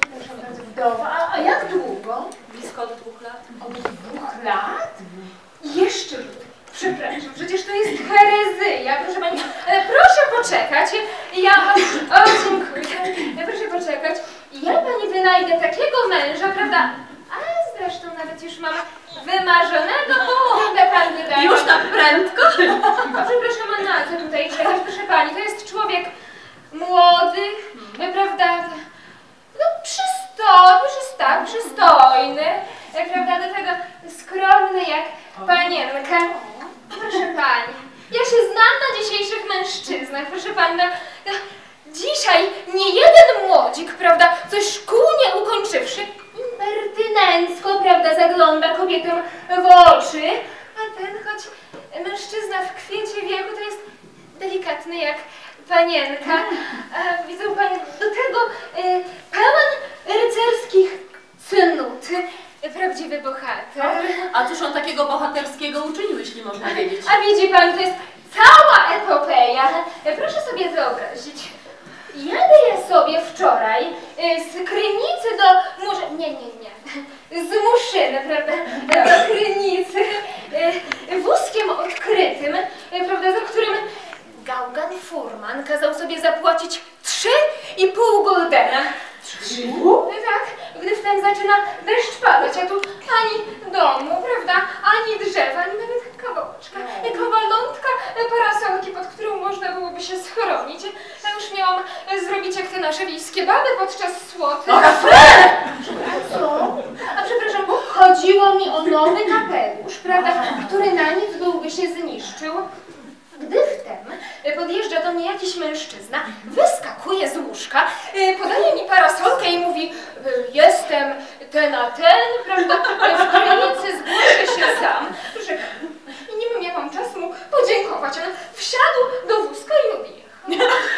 Przepraszam bardzo, wdowa. A, a jak długo? Blisko od dwóch lat. Od dwóch lat? Jeszcze Przepraszam, przecież to jest herezyja, proszę pani. Proszę poczekać. Ja. O, dziękuję. Proszę poczekać. Ja pani wynajdę takiego męża, prawda? A zresztą nawet już mam wymarzonego, prawda pan wydaje. Już tak prędko? Przepraszam, a na co tutaj czekać? Proszę pani, to jest człowiek młody, prawda? No przystojny, przys- tak, e, prawda, do tego skromny jak panienka. Proszę pani, ja się znam na dzisiejszych mężczyznach, proszę pani, no, no, dzisiaj nie jeden młodzik, prawda, coś szkół nie ukończywszy, impertynencko, prawda, zagląda kobietom w oczy, a ten choć mężczyzna w kwiecie wieku to jest delikatny jak panienka. A, widzą pani, do tego y, pełen rycerskich cnót, prawdziwy bohater. A cóż on takiego bohaterskiego uczynił, jeśli można wiedzieć? A widzi pan, to jest cała epopeja. Proszę sobie wyobrazić. Jadę ja sobie wczoraj y, z Krynicy do Murze... Nie, nie, nie. Z Muszyny, prawda? Do Krynicy. y, Wózkiem odkrytym, y, prawda, za którym Gaugan Furman kazał sobie zapłacić trzy i pół goldena. Trzy? Tak, gdy wtem zaczyna deszcz padać, a tu ani domu, prawda, ani drzewa, ani nawet kawałeczka, kawalątka parasolki, pod którą można byłoby się schronić. Ja już miałam zrobić jak te nasze wiejskie baby podczas słoty. No, A co? A przepraszam, chodziło mi o nowy kapelusz, prawda, który na nic byłby się zniszczył. Gdy wtem e, podjeżdża do mnie jakiś mężczyzna, wyskakuje z łóżka, e, podaje mi parasolkę i mówi e, jestem ten a ten, prawda, w krynicy zgłoszę się sam. I nie miałam czasu mu podziękować, on wsiadł do wózka i odjechał.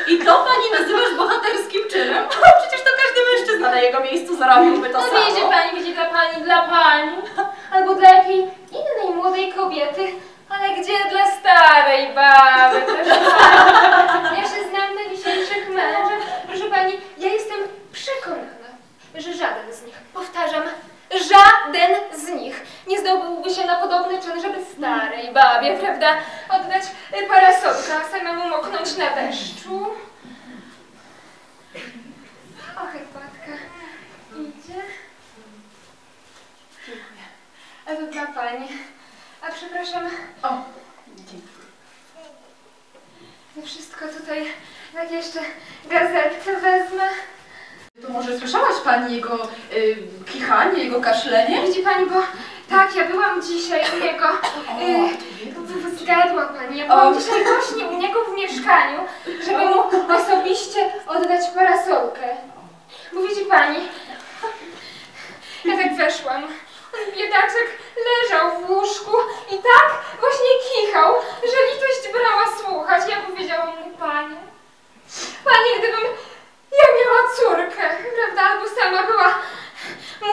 I to pani nazywasz bohaterskim czynem? O, przecież to każdy mężczyzna na jego miejscu zrobiłby to No samo. widzi pani, widzi dla pani, dla pani, albo dla jakiej innej młodej kobiety, ale gdzie dla starej baby, proszę pani. Ja się znam na dzisiejszych mężach, proszę pani, ja jestem przekonana, że żaden z nich, powtarzam, żaden z nich nie zdobyłby się na podobny czyn, żeby starej babie, prawda, oddać y, parasolkę, a samemu moknąć na deszczu. O, herbatka idzie. A to dla pani. A przepraszam, O, dzięki. ja wszystko tutaj, jak jeszcze gazetkę wezmę. To może słyszałaś pani jego y, kichanie, jego kaszlenie? Widzi pani, bo tak, ja byłam dzisiaj u niego. Y, w- w- zgadła pani, ja byłam dzisiaj właśnie u niego w mieszkaniu, żeby mu osobiście oddać parasolkę. Bo widzi pani, ja tak weszłam. On biedaczek leżał w łóżku i tak właśnie kichał, że litość brała słuchać. Ja powiedziałam mu, panie, panie, gdybym ja miała córkę, prawda, albo sama była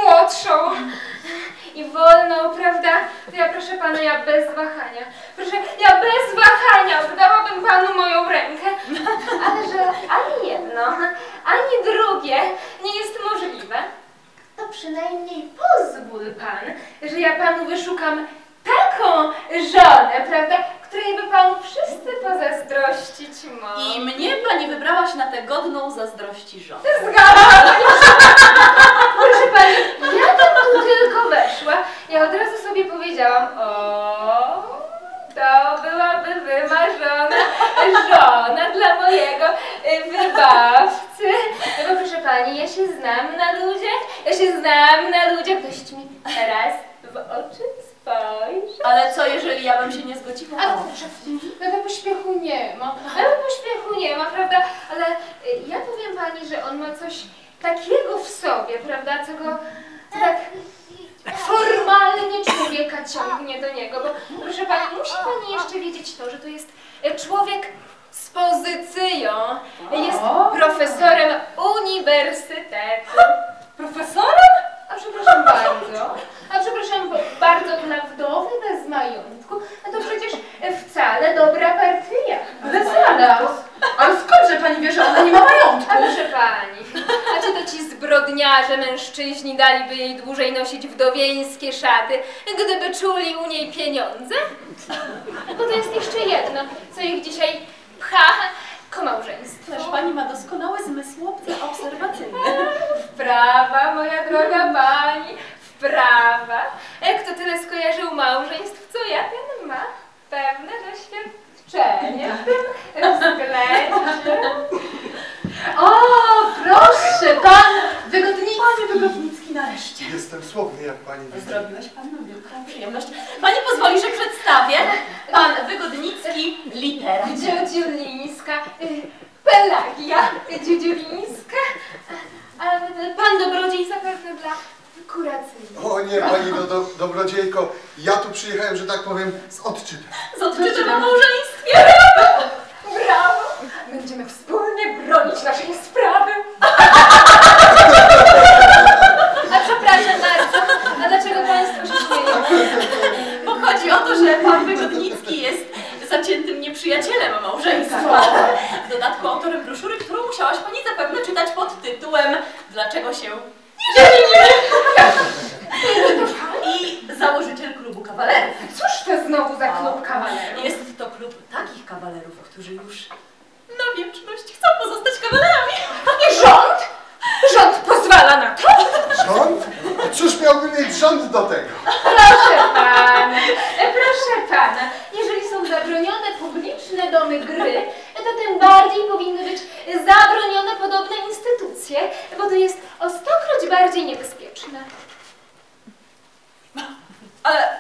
młodszą i wolną, prawda, to ja proszę pana, ja bez wahania, proszę, ja bez wahania oddałabym panu moją rękę, ale że ani jedno, ani drugie nie jest możliwe, to przynajmniej pozwól pan, że ja panu wyszukam taką żonę, prawda, której by panu wszyscy pozazdrościć mogli. I mnie pani wybrałaś na tę godną zazdrości żonę. Zgadza pani. Proszę pani, ja tam tu tylko weszła. Ja od razu sobie powiedziałam, o, to byłaby wymarzona żona dla mojego y, wybawcy. No bo proszę pani, ja się znam na ludziach, ja się znam na ludziach. Dość mi raz w oczy spojrzeć. Ale co, jeżeli ja bym się nie zgodziła? A proszę, no to pośpiechu nie ma. Ale pośpiechu nie ma, prawda? Ale y, ja powiem pani, że on ma coś takiego w sobie, prawda? Co go tak formalnie człowieka ciągnie do niego. Bo proszę pani, musi pani jeszcze wiedzieć to, że to jest y, człowiek z pozycją. Jest profesorem uniwersytetu. Profesorem? A przepraszam bardzo, a przepraszam bo- bardzo dla wdowy bez majątku, a to przecież wcale dobra partyja. Ale zaraz. Ale skądże pani wie, że ona nie ma A majątku? proszę pani, a czy to ci zbrodniarze dnia, że mężczyźni daliby jej dłużej nosić wdowieńskie szaty, gdyby czuli u niej pieniądze? Bo to jest jeszcze jedno, co ich dzisiaj pcha ku małżeństwu. Ależ pani ma doskonałe zmysłowce obserwacyjne. Wprawa, moja droga pani, wprawa. E, Kto tyle skojarzył małżeństw, co ja, ten ma pewne doświadczenie w tym względzie. O, proszę, pan wygodnik. Panie Wygodnicki, nareszcie. Jestem słowny, jak pani widzi. Zrobiłeś panu wielką przyjemność. Pani pozwoli, że przedstawię. Pan Wygodnicki, litera. Dziodziulińska, y, Pelagia Dziodziulińska, a pan dobrodziej zapewne dla kuracyjnej. O nie, pani do, do, dobrodziejko, ja tu przyjechałem, że tak powiem, z odczytem. Z odczytem o małżeństwie. Brawo! Będziemy wspólnie bronić naszej sprawy. A przepraszam bardzo, a dlaczego państwo się śmieją? Bo chodzi o to, że pan Wygodnicki jest zaciętym nieprzyjacielem małżeństwa. W dodatku autorem broszury, którą musiałaś pani zapewne czytać pod tytułem Dlaczego się nie żenimy? I założyciel klubu kawalerów. Cóż to znowu za klub kawalerów? Jest to klub takich kawalerów, którzy już na wieczność chcą pozostać kawalerami. I rząd? Rząd pozwala na to? Rząd? A Cóż miałby mieć rząd do tego? Proszę pana, proszę pana, jeżeli są zabronione publiczne domy gry, to tym bardziej powinny być zabronione podobne instytucje, bo to jest o stokroć bardziej niebezpieczne. Ale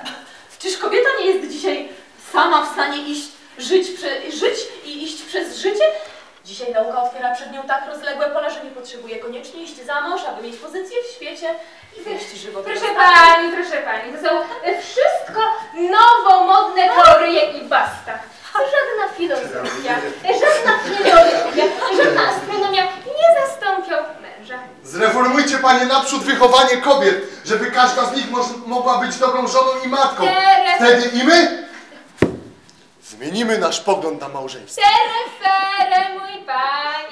czyż kobieta nie jest dzisiaj sama w stanie iść, żyć, prze, żyć i iść przez życie? Dzisiaj nauka otwiera przed nią tak rozległe pole, że nie potrzebuje koniecznie iść za mąż, aby mieć pozycję w świecie i wieść żywot. Proszę pani, proszę pani, to są e, wszystko nowomodne teorie i basta. Żadna filozofia, żadna filozofia, żadna astronomia nie zastąpią męża. Zreformujcie panie naprzód wychowanie kobiet, żeby każda z nich mogła być dobrą żoną i matką. Teraz- Wtedy i my zmienimy nasz pogląd na małżeństwo. Mój panie,